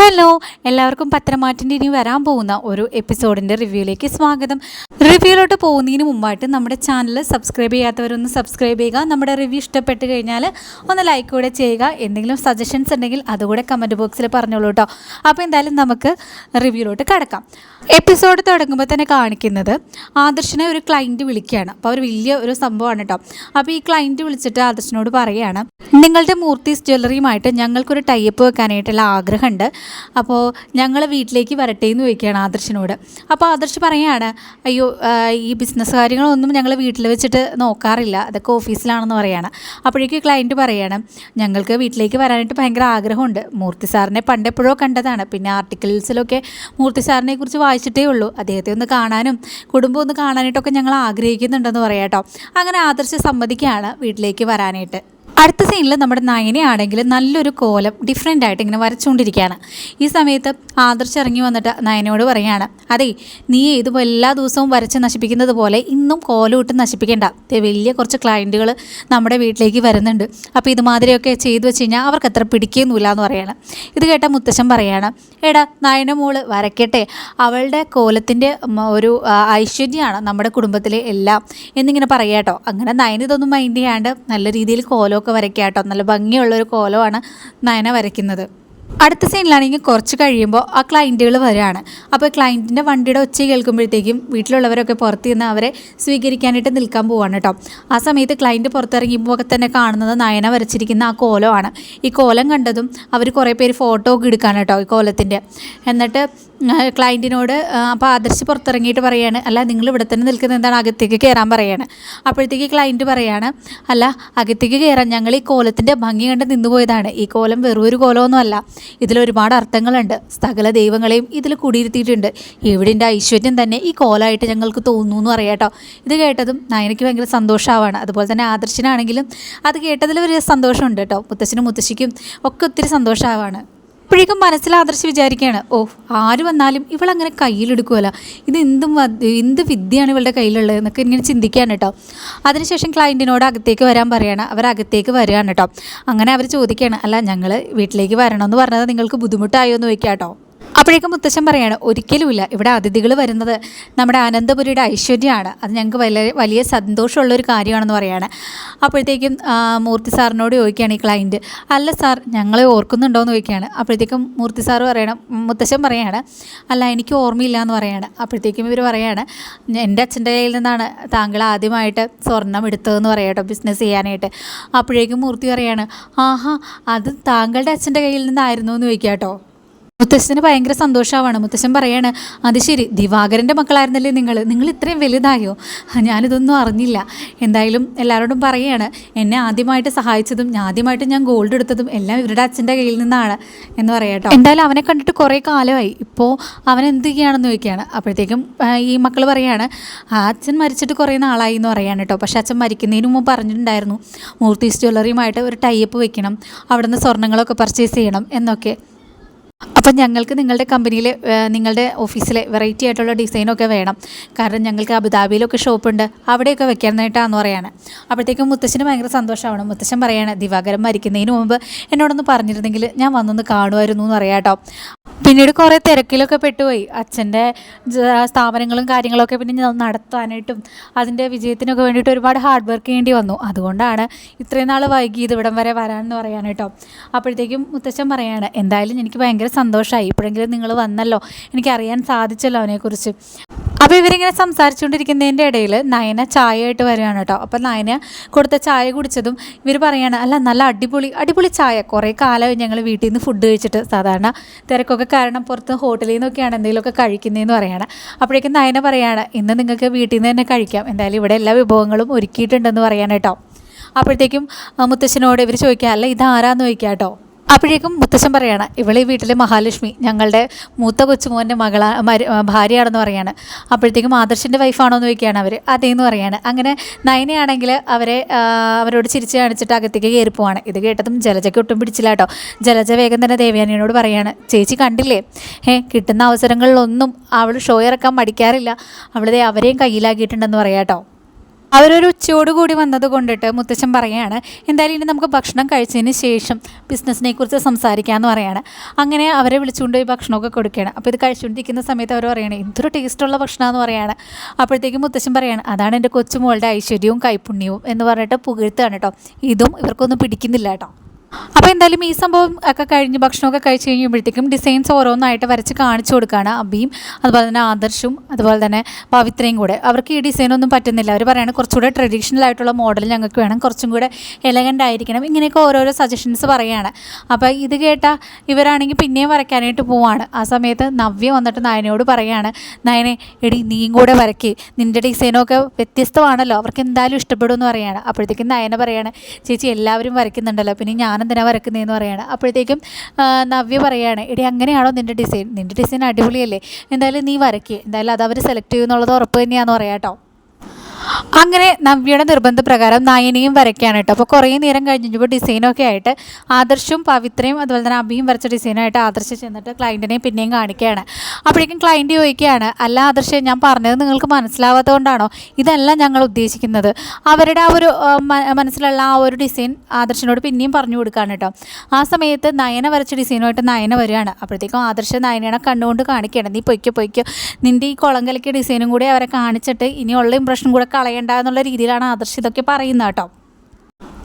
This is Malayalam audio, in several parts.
ഹലോ എല്ലാവർക്കും പത്രമാറ്റിന്റെ ഇനി വരാൻ പോകുന്ന ഒരു എപ്പിസോഡിന്റെ റിവ്യൂയിലേക്ക് സ്വാഗതം. റിവ്യൂയിലോട്ട് പോകുന്നതിന് മുമ്പായിട്ട് നമ്മുടെ ചാനൽ സബ്സ്ക്രൈബ് ചെയ്യാത്തവരൊന്ന് സബ്സ്ക്രൈബ് ചെയ്യുക. നമ്മുടെ റിവ്യൂ ഇഷ്ടപ്പെട്ട് കഴിഞ്ഞാൽ ഒന്ന് ലൈക്ക് കൂടെ ചെയ്യുക. എന്തെങ്കിലും സജഷൻസ് ഉണ്ടെങ്കിൽ അതുകൂടെ കമന്റ് ബോക്സിൽ പറഞ്ഞോളൂ കേട്ടോ അപ്പോൾ എന്തായാലും നമുക്ക് റിവ്യൂയിലോട്ട് കിടക്കാം. എപ്പിസോഡ് തുടങ്ങുമ്പോൾ തന്നെ കാണിക്കുന്നത് ആദർശിനെ ഒരു ക്ലയന്റ് വിളിക്കുകയാണ്. അപ്പോൾ അവർ വലിയ ഒരു സംഭവമാണ് കേട്ടോ അപ്പോൾ ഈ ക്ലയന്റ് വിളിച്ചിട്ട് ആദർശിനോട് പറയുകയാണ് നിങ്ങളുടെ മൂർത്തീസ് ജ്വല്ലറിയുമായിട്ട് ഞങ്ങൾക്കൊരു ടൈപ്പ് വെക്കാനായിട്ടുള്ള ആഗ്രഹമുണ്ട്. അപ്പോൾ ഞങ്ങൾ വീട്ടിലേക്ക് വരട്ടെ എന്ന് ചോദിക്കുകയാണ് ആദർശിനോട്. അപ്പോൾ ആദർശ് പറയുകയാണ് അയ്യോ ഈ ബിസിനസ് കാര്യങ്ങളൊന്നും ഞങ്ങൾ വീട്ടിൽ വെച്ചിട്ട് നോക്കാറില്ല. അതൊക്കെ ഓഫീസിലാണെന്ന് പറയാണ്. അപ്പോഴേക്ക് ക്ലയന്റ് പറയുകയാണ് ഞങ്ങൾക്ക് വീട്ടിലേക്ക് വരാനായിട്ട് ഭയങ്കര ആഗ്രഹമുണ്ട്. മൂർത്തി സാറിനെ പണ്ടെപ്പോഴോ കണ്ടതാണ്. പിന്നെ ആർട്ടിക്കിൾസിലൊക്കെ മൂർത്തി സാറിനെ കുറിച്ച് വായിച്ചിട്ടേ ഉള്ളൂ. അദ്ദേഹത്തെ ഒന്ന് കാണാനും കുടുംബം ഒന്ന് കാണാനായിട്ടൊക്കെ ഞങ്ങൾ ആഗ്രഹിക്കുന്നുണ്ടെന്ന് പറയാം കേട്ടോ അങ്ങനെ ആദർശ് സമ്മതിക്കുകയാണ് വീട്ടിലേക്ക് വരാനായിട്ട്. അടുത്ത സീനിൽ നമ്മുടെ നയനയാണെങ്കിൽ നല്ലൊരു കോലം ഡിഫറെന്റ് ആയിട്ട് ഇങ്ങനെ വരച്ചുകൊണ്ടിരിക്കുകയാണ് ഈ സമയത്ത് ആദർശ് ഇറങ്ങി വന്നിട്ട് നയനയോട് പറയുകയാണ് അതെ നീ ഇതുപോലെ എല്ലാ ദിവസവും വരച്ച് നശിപ്പിക്കുന്നത് പോലെ ഇന്നും കോലം ഇട്ട് നശിപ്പിക്കേണ്ട. വലിയ കുറച്ച് ക്ലയന്റുകൾ നമ്മുടെ വീട്ടിലേക്ക് വരുന്നുണ്ട്. അപ്പോൾ ഇതുമാതിരിയൊക്കെ ചെയ്തു വെച്ച് കഴിഞ്ഞാൽ അവർക്ക് അത്ര പിടിക്കുന്നില്ല എന്ന് പറയാണ്. ഇത് കേട്ട മുത്തശ്ശൻ പറയാണ് എടാ നയന മോൾ വരയ്ക്കട്ടെ. അവളുടെ കോലത്തിന്റെ ഒരു ഐശ്വര്യമാണ് നമ്മുടെ കുടുംബത്തിലെ എല്ലാം. എന്നിങ്ങനെ പറയാട്ടോ. അങ്ങനെ നയന ഇതൊന്നും മൈൻഡ് ചെയ്യാണ്ട് നല്ല രീതിയിൽ കോലമൊക്കെ വരയ്ക്കാട്ടോ. നല്ല ഭംഗിയുള്ളൊരു കോലമാണ് നയന വരയ്ക്കുന്നത്. അടുത്ത സീനിലാണെങ്കിൽ കുറച്ച് കഴിയുമ്പോൾ ആ ക്ലയന്റുകൾ വരികയാണ് അപ്പോൾ ക്ലയന്റിന്റെ വണ്ടിയുടെ ഒച്ച കേൾക്കുമ്പോഴത്തേക്കും വീട്ടിലുള്ളവരൊക്കെ പുറത്ത് നിന്ന് അവരെ സ്വീകരിക്കാനായിട്ട് നിൽക്കാൻ പോവാണ് കേട്ടോ. ആ സമയത്ത് ക്ലയന്റ് പുറത്തിറങ്ങിയപ്പോൾ ഒക്കെ തന്നെ കാണുന്നത് നയന വരച്ചിരിക്കുന്ന ആ കോലമാണ്. ഈ കോലം കണ്ടതും അവർ കുറേ പേര് ഫോട്ടോ ഒക്കെ എടുക്കാണ് കേട്ടോ ഈ കോലത്തിന്റെ. എന്നിട്ട് ക്ലയന്റിനോട് അപ്പോൾ ആദർശ് പുറത്തിറങ്ങിയിട്ട് പറയാണ് അല്ല നിങ്ങൾ ഇവിടെ തന്നെ നിൽക്കുന്ന എന്താണ്? അകത്തേക്ക് കയറാൻ പറയാണ്. അപ്പോഴത്തേക്ക് ക്ലയന്റ് പറയാണ് അല്ല അകത്തേക്ക് കയറാൻ ഞങ്ങൾ ഈ കോലത്തിന്റെ ഭംഗി കണ്ട് നിന്നുപോയതാണ്. ഈ കോലം വെറും ഒരു കോലമൊന്നുമല്ല. ഇതിൽ ഒരുപാട് അർത്ഥങ്ങളുണ്ട്. സകല ദൈവങ്ങളെയും ഇതിൽ കുടിയിരുത്തിയിട്ടുണ്ട്. എവിടിന്റെ ഐശ്വര്യം തന്നെ? ഈ കോലായിട്ട് ഞങ്ങൾക്ക് തോന്നുന്നു എന്ന് പറയാട്ടോ ഇത് കേട്ടതും നയനയ്ക്ക് ഭയങ്കര സന്തോഷമാവാണ് അതുപോലെ തന്നെ ആദർശനാണെങ്കിലും അത് കേട്ടതിൽ ഒരു സന്തോഷമുണ്ട് കേട്ടോ. മുത്തശ്ശനും മുത്തശ്ശിക്കും ഒക്കെ ഒത്തിരി സന്തോഷമാവാണ് അപ്പോഴേക്കും മനസ്സിൽ വിചാരിക്കുകയാണ് ഓ ആര് വന്നാലും ഇവളങ്ങനെ കയ്യിലെടുക്കുമല്ല ഇത് എന്തും എന്ത് വിദ്യയാണ് ഇവളുടെ കയ്യിലുള്ളത്? എന്നൊക്കെ ഇങ്ങനെ ചിന്തിക്കുകയാണ് കേട്ടോ. അതിനുശേഷം ക്ലയന്റിനോട് അകത്തേക്ക് വരാൻ പറയുകയാണ് അവർ അകത്തേക്ക് വരികയാണ് കേട്ടോ. അങ്ങനെ അവർ ചോദിക്കുകയാണ് അല്ല ഞങ്ങൾ വീട്ടിലേക്ക് വരണമെന്ന് പറഞ്ഞത് നിങ്ങൾക്ക് ബുദ്ധിമുട്ടായോ? എന്ന് ചോദിക്കാം കേട്ടോ. അപ്പോഴേക്കും മുത്തശ്ശൻ പറയാണ് ഒരിക്കലുമില്ല. ഇവിടെ അതിഥികൾ വരുന്നത് നമ്മുടെ അനന്തപുരിയുടെ ഐശ്വര്യമാണ്. അത് ഞങ്ങൾക്ക് വലിയ വലിയ സന്തോഷമുള്ള ഒരു കാര്യമാണെന്ന് പറയാണ്. അപ്പോഴത്തേക്കും മൂർത്തി സാറിനോട് ചോദിക്കുകയാണ് ഈ ക്ലയന്റ് അല്ല സാർ ഞങ്ങളെ ഓർക്കുന്നുണ്ടോ എന്ന് ചോദിക്കുകയാണ്. അപ്പോഴത്തേക്കും മൂർത്തി സാറ് പറയണം മുത്തശ്ശൻ പറയാണ് അല്ല എനിക്ക് ഓർമ്മയില്ല എന്ന് പറയാണ്. അപ്പോഴത്തേക്കും ഇവർ പറയാണ് എന്റെ അച്ഛന്റെ കയ്യിൽ നിന്നാണ് താങ്കൾ ആദ്യമായിട്ട് സ്വർണം എടുത്തതെന്ന് പറയാട്ടോ ബിസിനസ് ചെയ്യാനായിട്ട്. അപ്പോഴേക്കും മൂർത്തി പറയാണ് ആഹാ അത് താങ്കളുടെ അച്ഛന്റെ കയ്യിൽ നിന്നായിരുന്നു എന്ന് ചോദിക്കാം കേട്ടോ മുത്തശ്ശന് ഭയങ്കര സന്തോഷമാവാണ് മുത്തശ്ശൻ പറയാണ് അത് ശരി ദിവാകരന്റെ മക്കളായിരുന്നല്ലേ നിങ്ങൾ നിങ്ങൾ ഇത്രയും വലുതായോ? ഞാനിതൊന്നും അറിഞ്ഞില്ല. എന്തായാലും എല്ലാവരോടും പറയുകയാണ് എന്നെ ആദ്യമായിട്ട് സഹായിച്ചതും ആദ്യമായിട്ട് ഞാൻ ഗോൾഡ് എടുത്തതും എല്ലാം ഇവരുടെ അച്ഛന്റെ കയ്യിൽ നിന്നാണ്. എന്ന് പറയാട്ടോ എന്തായാലും അവനെ കണ്ടിട്ട് കുറേ കാലമായി. ഇപ്പോൾ അവൻ എന്ത് ചെയ്യുകയാണെന്ന് ചോദിക്കുകയാണ്. അപ്പോഴത്തേക്കും ഈ മക്കൾ പറയാണ് ആ അച്ഛൻ മരിച്ചിട്ട് കുറേ നാളായി എന്ന് പറയാണ് കേട്ടോ പക്ഷേ അച്ഛൻ മരിക്കുന്നതിന് മുമ്പ് പറഞ്ഞിട്ടുണ്ടായിരുന്നു മൂർത്തീസ് ജ്വല്ലറിയുമായിട്ട് ഒരു ടൈപ്പ് വെക്കണം അവിടുന്ന് സ്വർണങ്ങളൊക്കെ പർച്ചേസ് ചെയ്യണം എന്നൊക്കെ. അപ്പം ഞങ്ങൾക്ക് നിങ്ങളുടെ കമ്പനിയിലെ നിങ്ങളുടെ ഓഫീസിലെ വെറൈറ്റി ആയിട്ടുള്ള ഡിസൈനൊക്കെ വേണം. കാരണം ഞങ്ങൾക്ക് അബുദാബിയിലൊക്കെ ഷോപ്പുണ്ട്. അവിടെയൊക്കെ വെക്കാനായിട്ടാന്ന് പറയാണ്. അപ്പോഴത്തേക്കും മുത്തശ്ശന് ഭയങ്കര സന്തോഷമാണ്. മുത്തശ്ശൻ പറയാണ് ദിവാകരൻ മരിക്കുന്നതിന് മുമ്പ് എന്നോടൊന്ന് പറഞ്ഞിരുന്നെങ്കിൽ ഞാൻ വന്നൊന്ന് കാണുമായിരുന്നു എന്ന് പറയാം കേട്ടോ പിന്നീട് കുറേ തിരക്കിലൊക്കെ പെട്ടുപോയി. അച്ഛന്റെ സ്ഥാപനങ്ങളും കാര്യങ്ങളൊക്കെ പിന്നെ നടത്താനായിട്ടും അതിന്റെ വിജയത്തിനൊക്കെ വേണ്ടിയിട്ട് ഒരുപാട് ഹാർഡ് വർക്ക് ചെയ്യേണ്ടി വന്നു. അതുകൊണ്ടാണ് ഇത്രയും നാൾ വൈകിയത് ഇവിടം വരെ വരാമെന്ന് പറയാൻ കേട്ടോ. അപ്പോഴത്തേക്കും മുത്തച്ഛൻ പറയാണ് എന്തായാലും എനിക്ക് ഭയങ്കര സന്തോഷമായി ഇപ്പോഴെങ്കിലും നിങ്ങൾ വന്നല്ലോ. എനിക്കറിയാൻ സാധിച്ചല്ലോ അവനെക്കുറിച്ച്. അപ്പോൾ ഇവരിങ്ങനെ സംസാരിച്ചുകൊണ്ടിരിക്കുന്നതിന്റെ ഇടയിൽ നയന ചായയായിട്ട് വരികയാണ് കേട്ടോ. അപ്പോൾ നയന കൊടുത്ത ചായ കുടിച്ചതും ഇവർ പറയാണ് അല്ല നല്ല അടിപൊളി അടിപൊളി ചായ. കുറേ കാലമായി ഞങ്ങൾ വീട്ടിൽ നിന്ന് ഫുഡ് കഴിച്ചിട്ട് സാധാരണ തിരക്കൊക്കെ കാരണം പുറത്ത് ഹോട്ടലിൽ നിന്നൊക്കെയാണ് എന്തെങ്കിലുമൊക്കെ കഴിക്കുന്നതെന്ന് പറയുകയാണ് അപ്പോഴേക്കും നയന പറയാണ് ഇന്ന് നിങ്ങൾക്ക് വീട്ടിൽ നിന്ന് തന്നെ കഴിക്കാം. എന്തായാലും ഇവിടെ എല്ലാ വിഭവങ്ങളും ഒരുക്കിയിട്ടുണ്ടെന്ന് പറയാൻ കേട്ടോ. അപ്പോഴത്തേക്കും മുത്തശ്ശനോട് ഇവർ ചോദിക്കുക അല്ല ഇതാരാന്ന് ചോദിക്കുക കേട്ടോ? അപ്പോഴേക്കും മുത്തശ്ശൻ പറയാണ് ഇവളീ വീട്ടിലെ മഹാലക്ഷ്മി ഞങ്ങളുടെ മൂത്ത കൊച്ചുമോന്റെ മകളാ ഭാര്യയാണെന്ന് പറയാണ്. അപ്പോഴത്തേക്കും ആദർശിന്റെ വൈഫാണോ എന്ന് ചോദിക്കുകയാണ് അവർ അതേന്ന് പറയാണ്. അങ്ങനെ നയനയാണെങ്കിൽ അവരെ അവരോട് ചിരിച്ച് കാണിച്ചിട്ട് അകത്തേക്ക് കയറി പോവാണ്. ഇത് കേട്ടതും ജലജയ്ക്ക് ഒട്ടും പിടിച്ചില്ല കേട്ടോ. ജലജ വേഗം തന്നെ ദേവയാനിയോട് പറയാണ് ചേച്ചി കണ്ടില്ലേ? ഏ കിട്ടുന്ന അവസരങ്ങളിലൊന്നും അവൾ ഷോ ഇറക്കാൻ മടിക്കാറില്ല. അവളത് അവരെയും കയ്യിലാക്കിയിട്ടുണ്ടെന്ന് പറയാം കേട്ടോ. അവരൊരു ഉച്ചയോട് കൂടി വന്നത് കൊണ്ടിട്ട് മുത്തച്ഛൻ പറയാണ് എന്തായാലും ഇനി നമുക്ക് ഭക്ഷണം കഴിച്ചതിന് ശേഷം ബിസിനസ്സിനെ കുറിച്ച് സംസാരിക്കാമെന്ന് പറയാണ്. അങ്ങനെ അവരെ വിളിച്ചുകൊണ്ട് പോയി ഭക്ഷണമൊക്കെ കൊടുക്കുകയാണ്. അപ്പോൾ ഇത് കഴിച്ചുകൊണ്ടിരിക്കുന്ന സമയത്ത് അവർ പറയണേ എന്തൊരു ടേസ്റ്റുള്ള ഭക്ഷണമെന്ന് പറയാണ്. അപ്പോഴത്തേക്കും മുത്തച്ഛൻ പറയാണ് അതാണ് എന്റെ കൊച്ചുമോളുടെ ഐശ്വര്യവും കൈപുണ്യവും എന്ന് പറഞ്ഞിട്ട് പുകഴ്ത്തുകയാണ് കേട്ടോ ഇതും ഇവർക്കൊന്നും പിടിക്കുന്നില്ല കേട്ടോ അപ്പോൾ എന്തായാലും ഈ സംഭവം ഒക്കെ കഴിഞ്ഞ് ഭക്ഷണമൊക്കെ കഴിച്ച് കഴിയുമ്പോഴത്തേക്കും ഡിസൈൻസ് ഓരോന്നായിട്ട് വരച്ച് കാണിച്ചു കൊടുക്കുകയാണ് അബിയും അതുപോലെ തന്നെ ആദർശും അതുപോലെ തന്നെ പവിത്രയും കൂടെ. അവർക്ക് ഈ ഡിസൈനൊന്നും പറ്റുന്നില്ല. അവർ പറയുന്നത് കുറച്ചുകൂടെ ട്രഡീഷണൽ ആയിട്ടുള്ള മോഡൽ ഞങ്ങൾക്ക് വേണം കുറച്ചും കൂടെ എലഗന്റ് ആയിരിക്കണം. ഇങ്ങനെയൊക്കെ ഓരോരോ സജഷൻസ് പറയുകയാണ് അപ്പോൾ ഇത് കേട്ട ഇവരാണെങ്കിൽ പിന്നെയും വരയ്ക്കാനായിട്ട് പോവാണ്. ആ സമയത്ത് നവ്യ വന്നിട്ട് നയനയോട് പറയാണ് നയനെ എടി നീയും കൂടെ വരയ്ക്ക്. നിന്റെ ഡിസൈനൊക്കെ വ്യത്യസ്തമാണല്ലോ. അവർക്ക് എന്തായാലും ഇഷ്ടപ്പെടുമെന്ന് പറയുകയാണ് അപ്പോഴത്തേക്കും നയന പറയാണ് ചേച്ചി എല്ലാവരും വരയ്ക്കുന്നുണ്ടല്ലോ. പിന്നെ ഞാനെന്തിനാ വരക്കുന്നതെന്ന് പറയാണ്. അപ്പോഴത്തേക്കും നവ്യ പറയാണ് ഇടി അങ്ങനെയാണോ നിന്റെ ഡിസൈൻ നിന്റെ ഡിസൈൻ അടിപൊളിയല്ലേ. എന്തായാലും നീ വരയ്ക്കുക എന്തായാലും അത് അവർ സെലക്ട് ചെയ്യുമെന്നുള്ളത് ഉറപ്പ് തന്നെയാണെന്ന് പറയാം കേട്ടോ അങ്ങനെ നവ്യയുടെ നിർബന്ധപ്രകാരം നയനയും വരയ്ക്കുകയാണ് കേട്ടോ. അപ്പോൾ കുറേ നേരം കഴിഞ്ഞപ്പോൾ ഡിസൈനൊക്കെ ആയിട്ട് ആദർശും പവിത്രയും അതുപോലെ തന്നെ അഭിയും വരച്ച ഡിസൈനായിട്ട് ആദർശ് ചെന്നിട്ട് ക്ലയന്റിനെ പിന്നെയും കാണിക്കുകയാണ്. അപ്പോഴേക്കും ക്ലയന്റ് ചോദിക്കുകയാണ് അല്ല ആദർശ് ഞാൻ പറഞ്ഞത് നിങ്ങൾക്ക് മനസ്സിലാവാത്തതുകൊണ്ടാണോ? ഇതല്ല ഞങ്ങൾ ഉദ്ദേശിക്കുന്നത്. അവരുടെ ആ ഒരു മനസ്സിലുള്ള ആ ഒരു ഡിസൈൻ ആദർശിനോട് പിന്നെയും പറഞ്ഞു കൊടുക്കുകയാണ് കേട്ടോ. ആ സമയത്ത് നയന വരച്ച ഡിസൈനുമായിട്ട് നയന വരികയാണ്. അപ്പോഴത്തേക്കും ആദർശ നയനയുടെ കണ്ണുകൊണ്ട് കാണിക്കുകയാണ് നീ പൊയ്ക്കോ പൊയ്ക്കോ. നിന്റെ ഈ കുളം കലക്കിയ ഡിസൈനും കൂടി അവരെ കാണിച്ചിട്ട് ഇനിയുള്ള ഇമ്പ്രഷൻ കൂടെ കളയണ്ട എന്നുള്ള രീതിയിലാണ് ആദർശ് ഇതൊക്കെ പറയുന്നത് കേട്ടോ.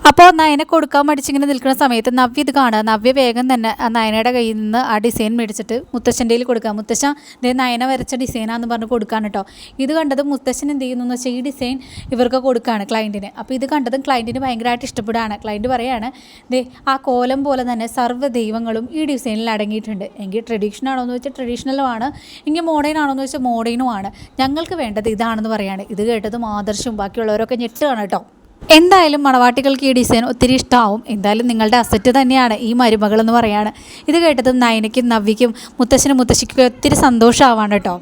അപ്പോൾ നയനെ കൊടുക്കാൻ മടിച്ചിങ്ങനെ നിൽക്കുന്ന സമയത്ത് നവ്യ ഇത് കാണുക. നവ്യ വേഗം തന്നെ നയനയുടെ കയ്യിൽ നിന്ന് ആ ഡിസൈൻ മേടിച്ചിട്ട് മുത്തശ്ശന്റെ കയ്യിൽ കൊടുക്കുക. മുത്തശ്ശൻ ദേ നയന വരച്ച ഡിസൈനാന്ന് പറഞ്ഞ് കൊടുക്കാൻ കേട്ടോ ഇത് കണ്ടത് മുത്തശ്ശൻ എന്ത് ചെയ്യുന്നു എന്ന് വെച്ചാൽ ഈ ഡിസൈൻ ഇവർക്ക് കൊടുക്കുകയാണ് ക്ലയന്റിന് അപ്പോൾ ഇത് കണ്ടതും ക്ലയന്റിന് ഭയങ്കരമായിട്ട് ഇഷ്ടപ്പെടുകയാണ്. ക്ലയന്റ് പറയാണ് ദേ ആ കോലം പോലെ തന്നെ സർവ ദൈവങ്ങളും ഈ ഡിസൈനിൽ അടങ്ങിയിട്ടുണ്ട്. എങ്കിൽ ട്രഡീഷണൽ ആണോ എന്ന് വെച്ചാൽ ട്രഡീഷണലും ആണ്. എങ്കിൽ മോഡേൺ ആണോ എന്ന് വെച്ചാൽ മോഡേണുമാണ് ഞങ്ങൾക്ക് വേണ്ടത് ഇതാണെന്ന് പറയാണ്. ഇത് കേട്ടതും ആദർശവും ബാക്കിയുള്ളവരൊക്കെ ഞെട്ടുകയാണ് കേട്ടോ എന്തായാലും മണവാട്ടികൾക്ക് ഈ ഡിസൈൻ ഒത്തിരി ഇഷ്ടമാവും എന്തായാലും നിങ്ങളുടെ അസറ്റ് തന്നെയാണ് ഈ മരുമകൾ എന്ന് പറയാണ്. ഇത് കേട്ടത് നയനയ്ക്കും നവ്യയ്ക്കും മുത്തശ്ശനും മുത്തശ്ശിക്കും ഒത്തിരി സന്തോഷമാവാണ് കേട്ടോ.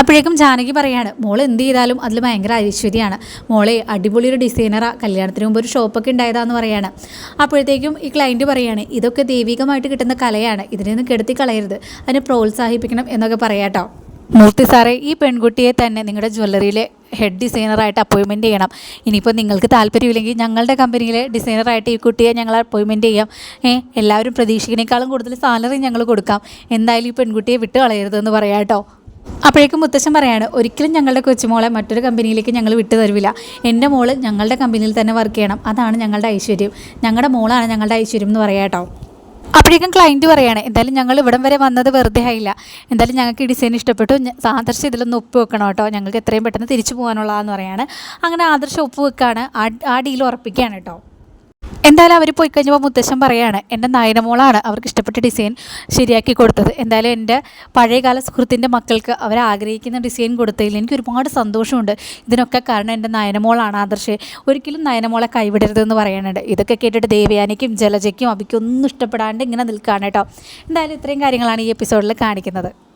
അപ്പോഴേക്കും ജാനകി പറയാണ് മോൾ എന്ത് ചെയ്താലും അതിൽ ഭയങ്കര ഐശ്വര്യമാണ്. മോളെ അടിപൊളി ഒരു ഡിസൈനറാ കല്യാണത്തിന് മുമ്പ് ഒരു ഷോപ്പൊക്കെ ഉണ്ടായതാന്ന് പറയാണ്. അപ്പോഴത്തേക്കും ഈ ക്ലയന്റ് പറയാണ് ഇതൊക്കെ ദൈവികമായിട്ട് കിട്ടുന്ന കലയാണ്. ഇതിനെ കെടുത്തി കളയരുത്. അതിനെ പ്രോത്സാഹിപ്പിക്കണം എന്നൊക്കെ പറയാട്ടോ. മൂർത്തി സാറേ ഈ പെൺകുട്ടിയെ തന്നെ നിങ്ങളുടെ ജ്വല്ലറിയിലെ ഹെഡ് ഡിസൈനറായിട്ട് അപ്പോയിൻമെന്റ് ചെയ്യണം. ഇനിയിപ്പോൾ നിങ്ങൾക്ക് താല്പര്യമില്ലെങ്കിൽ ഞങ്ങളുടെ കമ്പനിയിലെ ഡിസൈനറായിട്ട് ഈ കുട്ടിയെ ഞങ്ങൾ അപ്പോയിൻമെന്റ് ചെയ്യാം. എല്ലാവരും പ്രതീക്ഷിക്കുന്നേക്കാളും കൂടുതൽ സാലറി ഞങ്ങൾ കൊടുക്കാം. എന്തായാലും ഈ പെൺകുട്ടിയെ വിട്ട് കളയരുതെന്ന് പറയാം കേട്ടോ. അപ്പോഴേക്കും മുത്തശ്ശൻ പറയാണ് ഒരിക്കലും ഞങ്ങളുടെ കൊച്ചുമോളെ മറ്റൊരു കമ്പനിയിലേക്ക് ഞങ്ങൾ വിട്ടു തരുവില്ല. എന്റെ മോൾ ഞങ്ങളുടെ കമ്പനിയിൽ തന്നെ വർക്ക് ചെയ്യണം. അതാണ് ഞങ്ങളുടെ ഐശ്വര്യം. ഞങ്ങളുടെ മോളാണ് ഞങ്ങളുടെ ഐശ്വര്യം എന്ന് പറയാം കേട്ടോ. അപ്പോഴേക്കും ക്ലയന്റ് പറയുകയാണ് എന്തായാലും ഞങ്ങൾ ഇവിടം വരെ വന്നത് വെറുതെ ആയില്ല. എന്തായാലും ഞങ്ങൾക്ക് ഈ ഡിസൈൻ ഇഷ്ടപ്പെട്ടു. ആദർശ് ഇതിലൊന്ന് ഒപ്പ് വെക്കണം കേട്ടോ. ഞങ്ങൾക്ക് എത്രയും പെട്ടെന്ന് തിരിച്ചു പോകാനുള്ളതെന്ന് പറയാണ്. അങ്ങനെ ആദർശ് ഒപ്പ് വെക്കുകയാണ് ആ ഡീൽ ഉറപ്പിക്കുകയാണ് കേട്ടോ. എന്തായാലും അവർ പോയി കഴിഞ്ഞപ്പോൾ മുത്തശ്ശൻ പറയാണ് എന്റെ നായനമോളാണ് അവർക്ക് ഇഷ്ടപ്പെട്ട ഡിസൈൻ ശരിയാക്കി കൊടുത്തത്. എന്തായാലും എന്റെ പഴയകാല സുഹൃത്തിന്റെ മക്കൾക്ക് അവർ ആഗ്രഹിക്കുന്ന ഡിസൈൻ കൊടുത്തതിൽ എനിക്ക് ഒരുപാട് സന്തോഷമുണ്ട്. ഇതിനൊക്കെ കാരണം എന്റെ നയനമോളാണ് ആദർശ്. ഒരിക്കലും നയനമോളെ കൈവിടരുതെന്ന് പറയാനുണ്ട്. ഇതൊക്കെ കേട്ടിട്ട് ദേവയാനിക്കും ജലജയ്ക്കും അബിക്കും ഒന്നും ഇഷ്ടപ്പെടാണ്ട് ഇങ്ങനെ നിൽക്കുകയാണ് കേട്ടോ. എന്തായാലും ഇത്രയും കാര്യങ്ങളാണ് ഈ എപ്പിസോഡിൽ കാണിക്കുന്നത്.